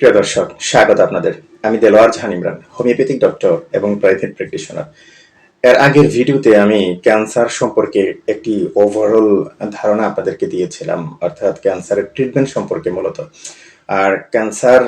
প্রিয় দর্শক, স্বাগত আপনাদের। আমি দেলোয়ার জাহান ইমরান, হোমিওপ্যাথিক ডক্টর এবং প্রাইভেট প্র্যাকটিশনার। এর আগের ভিডিওতে আমি ক্যান্সার সম্পর্কে একটি ওভারঅল ধারণা আপনাদেরকে দিয়েছিলাম, অর্থাৎ ক্যান্সারের ট্রিটমেন্ট সম্পর্কে মূলত। আর ক্যান্সার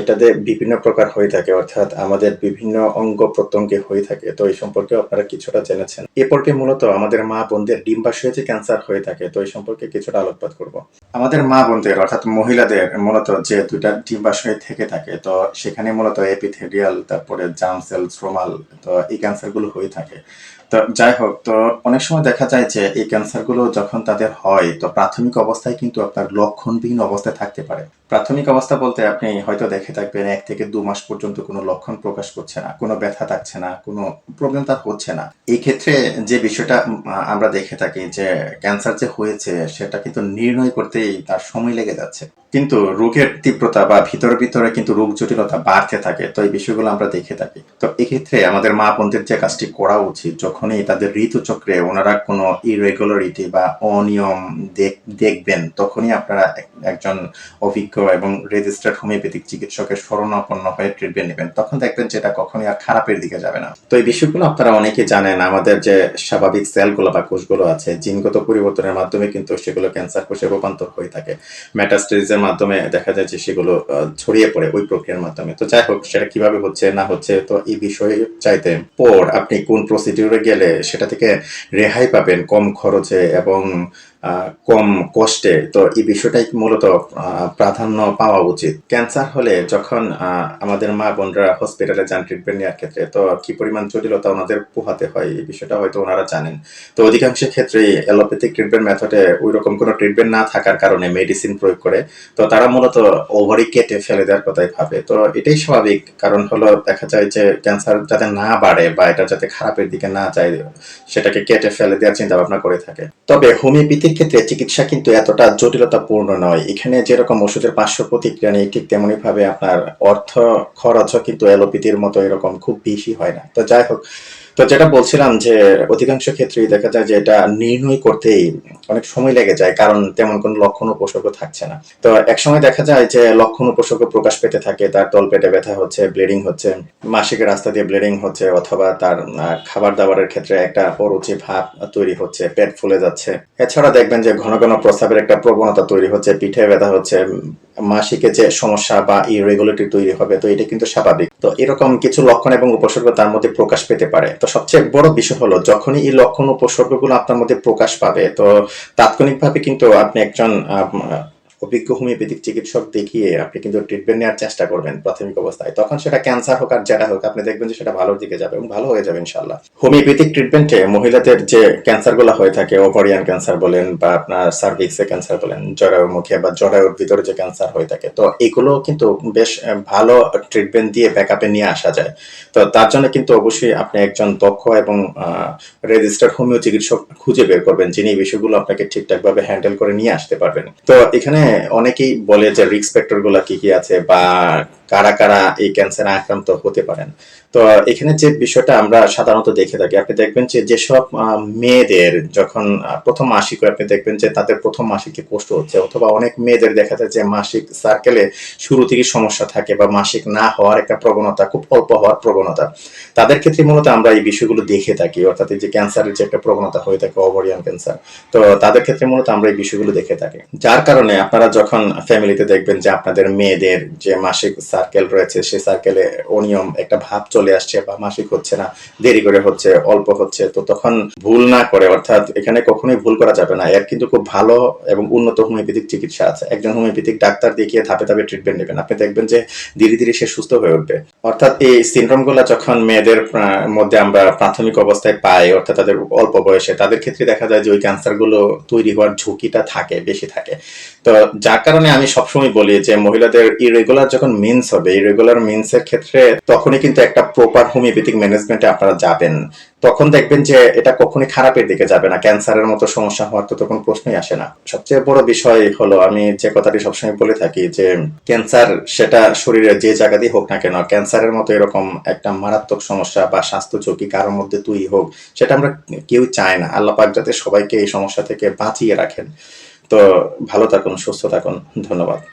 এটাতে বিভিন্ন প্রকার হয়ে থাকে, অর্থাৎ আমাদের বিভিন্ন অঙ্গ প্রত্যঙ্গে হয়ে থাকে। তো এই সম্পর্কে আপনারা কিছুটা জেনেছেন। এ মূলত আমাদের মা বোনদের ডিম্বাশয়ে যে ক্যান্সার হয়ে থাকে, তো এই সম্পর্কে কিছুটা আলোকপাত করব। আমাদের মা বোনদের, অর্থাৎ মহিলাদের, মূলত যে দুইটা ডিম্বাশয় থেকে থাকে, তো সেখানে মূলত এপিথেডিয়াল তারপরে জাম সেল স্ট্রোমাল তো এই ক্যান্সারগুলো হয়ে থাকে। তো যাই হোক, তো অনেক সময় দেখা যায় যে এই ক্যান্সারগুলো যখন তাদের হয়, তো প্রাথমিক অবস্থায় কিন্তু আপনার লক্ষণবিহীন অবস্থায় থাকতে পারে। প্রাথমিক অবস্থা বলতে আপনি হয়তো দেখে থাকবেন এক থেকে দু মাস পর্যন্ত কোনো লক্ষণ প্রকাশ করছে না, কোনো ব্যথা থাকছে না, কোনো প্রবলেম তার হচ্ছে না। এই ক্ষেত্রে যে বিষয়টা আমরা দেখে থাকি যে ক্যান্সার যে হয়েছে, সেটা কিন্তু নির্ণয় করতেই তার সময় লেগে যাচ্ছে। কিন্তু রোগের তীব্রতা বা ভিতরে ভিতরে কিন্তু রোগ জটিলতা বাড়তে থাকে, তো এই বিষয়গুলো আমরা দেখে থাকি। তো এক্ষেত্রে আমাদের মা বোনদের যে কাজটি করা উচিত, যখনই তাদের ঋতুচক্রে ওনারা কোনো ইরেগুলারিটি বা অনিয়ম দেখবেন, তখনই আপনারা একজন অভিজ্ঞ এবং রেজিস্টার্ড হোমিওপ্যাথিক চিকিৎসকের শরণাপন্ন হয়ে ট্রিটমেন্ট নেবেন। তখন দেখবেন যে এটা কখনোই আর খারাপের দিকে যাবে না। তো এই বিষয়গুলো আপনারা অনেকে জানেন, আমাদের যে স্বাভাবিক সেলগুলো বা কোষগুলো আছে, জিনগত পরিবর্তনের মাধ্যমে কিন্তু সেগুলো ক্যান্সার কোষে রূপান্তর হয়ে থাকে। মেটাস্টেজের মাধ্যমে দেখা যায় যে সেগুলো ছড়িয়ে পড়ে ওই প্রক্রিয়ার মাধ্যমে। তো যাই হোক, সেটা কীভাবে হচ্ছে, না হচ্ছে, তো এই বিষয়ে চাইতে পর আপনি কোন প্রসিডিউরে গেলে সেটা থেকে রেহাই পাবেন কম খরচে এবং কম কষ্টে, তো এই বিষয়টাই মূলত প্রাধান্য পাওয়া উচিত। ক্যান্সার হলে যখন আমাদের মা বোনরা হসপিটালে যান ট্রিটমেন্ট নেওয়ার ক্ষেত্রে, তো কি পরিমাণ জটিলতা ওনাদের পোহাতে হয়, এই বিষয়টা হয়তো ওনারা জানেন। তো অধিকাংশ ক্ষেত্রেই অ্যালোপ্যাথিক ট্রিটমেন্ট মেথডে ওই রকম কোনো ট্রিটমেন্ট না থাকার কারণে মেডিসিন প্রয়োগ করে, তো তারা মূলত ওভারি কেটে ফেলে দেওয়ার কথাই ভাবে। তো এটাই স্বাভাবিক, কারণ হলো দেখা যায় যে ক্যান্সার যাতে না বাড়ে বা এটা যাতে খারাপের দিকে না যায়, সেটাকে কেটে ফেলে দেওয়ার চিন্তা ভাবনা করে থাকে। তবে ক্ষেত্রে চিকিৎসা কিন্তু এতটা জটিলতাপূর্ণ নয়। এখানে যেরকম ওষুধের পার্শ্ব প্রতিক্রিয়া নেই, ঠিক তেমনি ভাবে আপনার অর্থ খরচও কিন্তু অ্যালোপ্যাথির মতো এরকম খুব বেশি হয় না। তো যাই হোক তো যেটা বলছিলাম যে অধিকাংশ ক্ষেত্রেই দেখা যায় যে এটা নির্ণয় করতেই অনেক সময় লেগে যায়, কারণ তেমন কোনো লক্ষণ উপসর্গ থাকছে না। তো এক সময় দেখা যায় যে লক্ষণ উপসর্গ প্রকাশ পেতে থাকে, তার তল পেটে ব্যথা হচ্ছে ব্লিডিং হচ্ছে মাসিকের রাস্তা দিয়ে ব্লিডিং হচ্ছে, অথবা তার খাবার দাবারের ক্ষেত্রে একটা অরুচি ভাব তৈরি হচ্ছে, পেট ফুলে যাচ্ছে। এছাড়া দেখবেন যে ঘন ঘন প্রস্রাবের একটা প্রবণতা তৈরি হচ্ছে, পিঠে ব্যথা হচ্ছে, মাসিকে যে সমস্যা বা ইরেগুলেটরি তৈরি হবে, তো এটা কিন্তু স্বাভাবিক। তো এরকম কিছু লক্ষণ এবং উপসর্গ তার মধ্যে প্রকাশ পেতে পারে। তো সবচেয়ে বড় বিষয় হলো, যখনই এই লক্ষণ উপসর্গগুলো আপনার মধ্যে প্রকাশ পাবে, তো তাৎক্ষণিকভাবে কিন্তু আপনি একজন অভিজ্ঞ হোমিওপ্যাথিক চিকিৎসক দেখিয়ে আপনি কিন্তু ট্রিটমেন্ট নেওয়ার চেষ্টা করবেন প্রাথমিক অবস্থায়। তখন সেটা ক্যান্সার হোক আর যেটা হোক, আপনি দেখবেন যে সেটা ভালোর দিকে যাবে এবং ভালো হয়ে যাবে ইনশাল্লাহ হোমিওপ্যাথিক ট্রিটমেন্টে মহিলাদের যে ক্যান্সারগুলো হয়ে থাকে ওভারিয়ান ক্যান্সার বলেন বা আপনার সার্ভিক্সে ক্যান্সার বলেন জরায়ুর মুখে বা জরায়ুর ভিতরে যে ক্যান্সার হয়ে থাকে, তো এগুলো কিন্তু বেশ ভালো ট্রিটমেন্ট দিয়ে ব্যাকআপে নিয়ে আসা যায়। তো তার জন্য কিন্তু অবশ্যই আপনি একজন দক্ষ এবং রেজিস্টার্ড হোমিও চিকিৎসক খুঁজে বের করবেন, যিনি এই বিষয়গুলো আপনাকে ঠিকঠাকভাবে হ্যান্ডেল করে নিয়ে আসতে পারবেন। তো এখানে অনেকেই বলে যে রিস্ক ফ্যাক্টরগুলা কি কি আছে বা কারা কারা এই ক্যান্সারে আক্রান্ত হতে পারেন। তো এখানে যে বিষয়টা আমরা সাধারণত দেখে থাকি, আপনি দেখবেন যে যেসব মেয়েদের যখন প্রথম মাসিক আপনি দেখবেন যে তাদের প্রথম মাসিকে কষ্ট হচ্ছে, অথবা অনেক মেয়েদের দেখা যায় যে মাসিক সার্কেলে শুরু থেকে সমস্যা থাকে বা মাসিক না হওয়ার একটা প্রবণতা, খুব অল্প হওয়ার প্রবণতা। তাদের ক্ষেত্রে মূলত আমরা এই বিষয়গুলো দেখে থাকি, অর্থাৎ যে ক্যান্সারের যে একটা প্রবণতা হয়ে থাকে ওভারিয়ান ক্যান্সার তো তাদের ক্ষেত্রে মূলত আমরা এই বিষয়গুলো দেখে থাকি। যার কারণে আপনারা যখন ফ্যামিলিতে দেখবেন যে আপনাদের মেয়েদের যে মাসিক সার্কেল রয়েছে, সেই সার্কেলে অনিয়ম, একটা ভাব চলে আসছে বা মাসিক হচ্ছে না, দেরি করে হচ্ছে, অল্প হচ্ছে, তো তখন ভুল না করে, অর্থাৎ এখানে কখনোই ভুল করা যাবে না। এর কিন্তু খুব ভালো এবং উন্নত হোমিওপ্যাথিক চিকিৎসা আছে। একজন হোমিওপ্যাথিক ডাক্তার দেখিয়ে ধাপে ধাপে ট্রিটমেন্ট নেবেন। আপনি দেখবেন যে ধীরে ধীরে সে সুস্থ হয়ে উঠবে। অর্থাৎ এই সিনড্রোম যখন মেয়েদের মধ্যে আমরা প্রাথমিক অবস্থায় পাই, অর্থাৎ তাদের অল্প বয়সে, তাদের ক্ষেত্রে দেখা যায় যে ওই ক্যান্সারগুলো তৈরি হওয়ার ঝুঁকিটা থাকে, বেশি থাকে। তো যার কারণে আমি সবসময় বলি যে মহিলাদের ইরেগুলার যখন মিন্স হবে। ইরেগুলার মিন্স এর ক্ষেত্রে তখনই কিন্তু একটা প্রপার হোমিওপ্যাথিক ম্যানেজমেন্টে আপনারা যাবেন। তখন দেখবেন যে এটা কখনোই খারাপের দিকে যাবে না। ক্যান্সারের মতো সমস্যা হওয়ার তো তখন প্রশ্নই আসে না। সবচেয়ে বড় বিষয় হলো, আমি যে কথাটি সবসময় বলে থাকি যে ক্যান্সার সেটা শরীরে যে জায়গাতেই হোক না কেন, ক্যান্সারের মতো এরকম একটা মারাত্মক সমস্যা বা স্বাস্থ্য ঝুঁকি কারোর মধ্যে তৈরি হোক, সেটা আমরা কেউ চাই না। আল্লাহ পাক যাতে সবাইকে এই সমস্যা থেকে বাঁচিয়ে রাখেন। তো ভালো থাকুন, সুস্থ থাকুন। ধন্যবাদ।